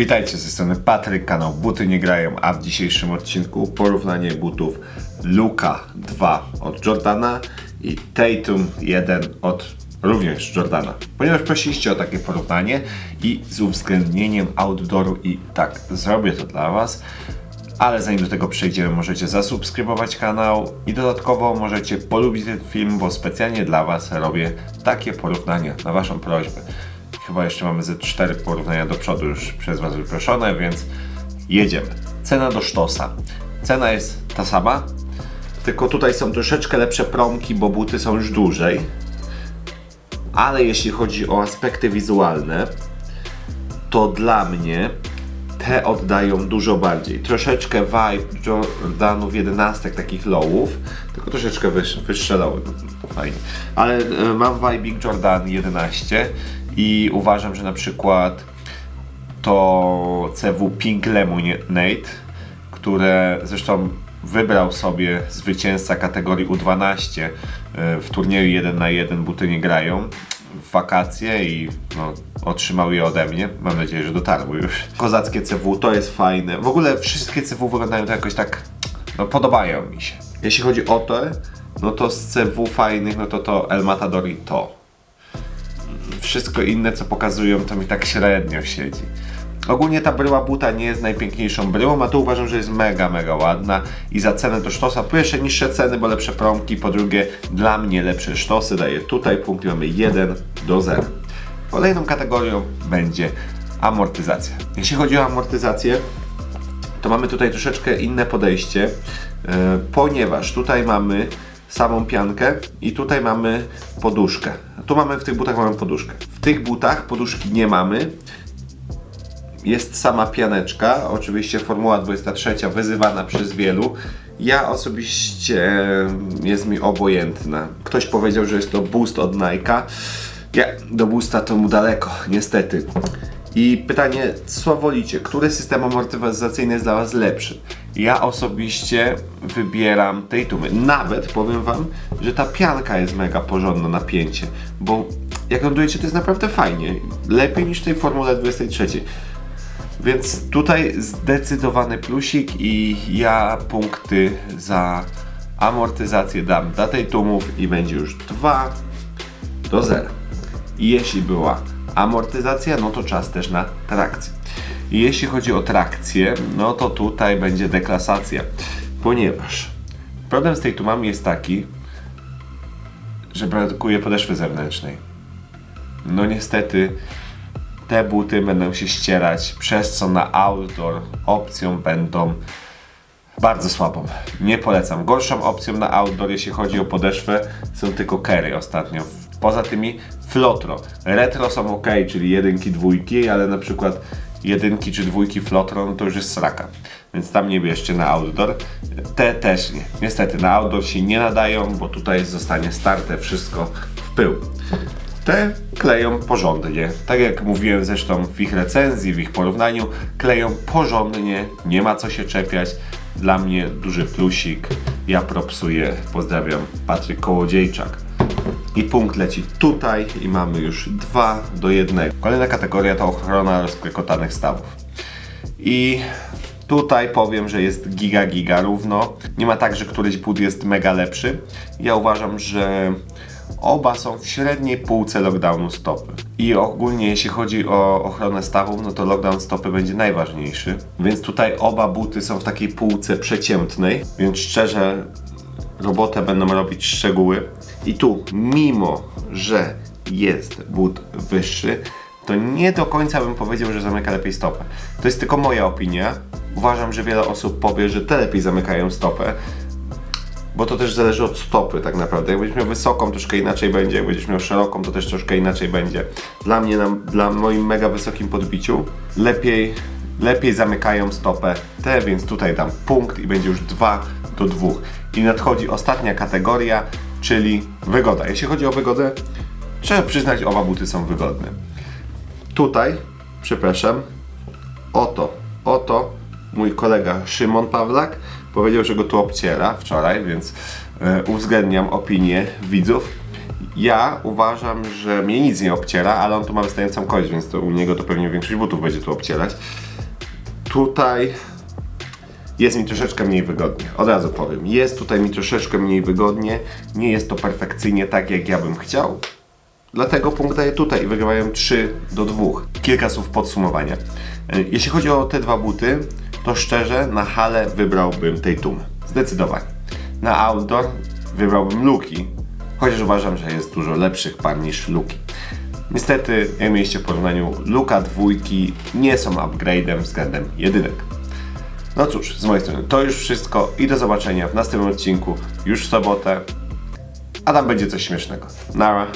Witajcie ze strony Patryk, kanał Buty Nie Grają, a w dzisiejszym odcinku porównanie butów Luka 2 od Jordana i Tatum 1 od również Jordana. Ponieważ prosiliście o takie porównanie i z uwzględnieniem outdooru i tak, zrobię to dla Was. Ale zanim do tego przejdziemy, możecie zasubskrybować kanał i dodatkowo możecie polubić ten film, bo specjalnie dla Was robię takie porównania na Waszą prośbę. Chyba jeszcze mamy ze cztery porównania do przodu już przez Was wyproszone, więc jedziemy. Cena do sztosa. Cena jest ta sama, tylko tutaj są troszeczkę lepsze promki, bo buty są już dłużej. Ale jeśli chodzi o aspekty wizualne, to dla mnie te oddają dużo bardziej. Troszeczkę vibe Jordanów 11 takich lowów, tylko troszeczkę wyż, wyższe lowy. Fajnie. Ale e, mam vibe Jordan 11 i uważam, że na przykład to CW Pink Lemonade, które zresztą wybrał sobie zwycięzca kategorii U12 e, w turnieju 1 na 1 buty nie grają w wakacje i no, otrzymał je ode mnie. Mam nadzieję, że dotarły już. Kozackie CW to jest fajne. W ogóle wszystkie CW wyglądają to jakoś tak, no podobają mi się. Jeśli chodzi o to, no to z CW fajnych, no to to El Matador i to. Wszystko inne, co pokazują, to mi tak średnio siedzi. Ogólnie ta bryła buta nie jest najpiękniejszą bryłą, a tu uważam, że jest mega, mega ładna i za cenę do sztosa, po pierwsze niższe ceny, bo lepsze promki, po drugie dla mnie lepsze sztosy, daję tutaj punkt, mamy 1 do 0. Kolejną kategorią będzie amortyzacja. Jeśli chodzi o amortyzację, to mamy tutaj troszeczkę inne podejście, yy, ponieważ tutaj mamy samą piankę i tutaj mamy poduszkę. Tu mamy w tych butach mamy poduszkę. W tych butach poduszki nie mamy, jest sama pianeczka, oczywiście Formuła 23 wyzywana przez wielu. Ja osobiście jest mi obojętna. Ktoś powiedział, że jest to boost od Nike'a. Ja do boosta to mu daleko, niestety. I pytanie, co wolicie? Który system amortyzacyjny jest dla Was lepszy? Ja osobiście wybieram tej tumy. Nawet powiem Wam, że ta pianka jest mega porządna napięcie, bo jak lądujecie, to jest naprawdę fajnie. Lepiej niż w tej Formule 23. Więc tutaj zdecydowany plusik i ja punkty za amortyzację dam dla tej tumów i będzie już 2 do 0. I jeśli była amortyzacja, no to czas też na trakcję. I jeśli chodzi o trakcję, no to tutaj będzie deklasacja, ponieważ problem z tej tumami jest taki, że brakuje podeszwy zewnętrznej. No niestety te buty będą się ścierać, przez co na outdoor opcją będą bardzo słabą. Nie polecam. Gorszą opcją na outdoor, jeśli chodzi o podeszwę, są tylko Kerry ostatnio. Poza tymi Flotro. Retro są ok, czyli jedynki, dwójki, ale na przykład jedynki czy dwójki Flotro, no to już jest sraka. Więc tam nie bierzcie na outdoor. Te też nie. Niestety na outdoor się nie nadają, bo tutaj zostanie starte wszystko w pył te kleją porządnie. Tak jak mówiłem zresztą w ich recenzji, w ich porównaniu, kleją porządnie, nie ma co się czepiać. Dla mnie duży plusik. Ja propsuję. Pozdrawiam, Patryk Kołodziejczak. I punkt leci tutaj i mamy już 2 do 1. Kolejna kategoria to ochrona rozklekotanych stawów. I Tutaj powiem, że jest giga giga równo. Nie ma tak, że któryś but jest mega lepszy. Ja uważam, że Oba są w średniej półce lockdownu stopy. I ogólnie jeśli chodzi o ochronę stawów, no to lockdown stopy będzie najważniejszy. Więc tutaj oba buty są w takiej półce przeciętnej, więc szczerze robotę będą robić szczegóły. I tu, mimo że jest but wyższy, to nie do końca bym powiedział, że zamyka lepiej stopę. To jest tylko moja opinia. Uważam, że wiele osób powie, że te lepiej zamykają stopę, bo to też zależy od stopy tak naprawdę. Jak będziesz miał wysoką, troszkę inaczej będzie, jak będziesz miał szeroką, to też troszkę inaczej będzie. Dla mnie, na, dla moim mega wysokim podbiciu, lepiej, lepiej zamykają stopę te, więc tutaj dam punkt i będzie już 2 do 2. I nadchodzi ostatnia kategoria, czyli wygoda. Jeśli chodzi o wygodę, trzeba przyznać, oba buty są wygodne. Tutaj, przepraszam, oto, oto mój kolega Szymon Pawlak Powiedział, że go tu obciera wczoraj, więc e, uwzględniam opinię widzów. Ja uważam, że mnie nic nie obciera, ale on tu ma wystającą kość, więc to u niego to pewnie większość butów będzie tu obcierać. Tutaj jest mi troszeczkę mniej wygodnie. Od razu powiem. Jest tutaj mi troszeczkę mniej wygodnie. Nie jest to perfekcyjnie tak, jak ja bym chciał. Dlatego punkt daję tutaj i wygrywają 3 do 2. Kilka słów podsumowania. E, Jeśli chodzi o te dwa buty, to szczerze na halę wybrałbym Tatum. Zdecydowanie. Na outdoor wybrałbym Luki, chociaż uważam, że jest dużo lepszych par niż Luki. Niestety, jak mieliście w porównaniu, Luka dwójki nie są upgrade'em względem jedynek. No cóż, z mojej strony to już wszystko i do zobaczenia w następnym odcinku już w sobotę. A tam będzie coś śmiesznego. Nara.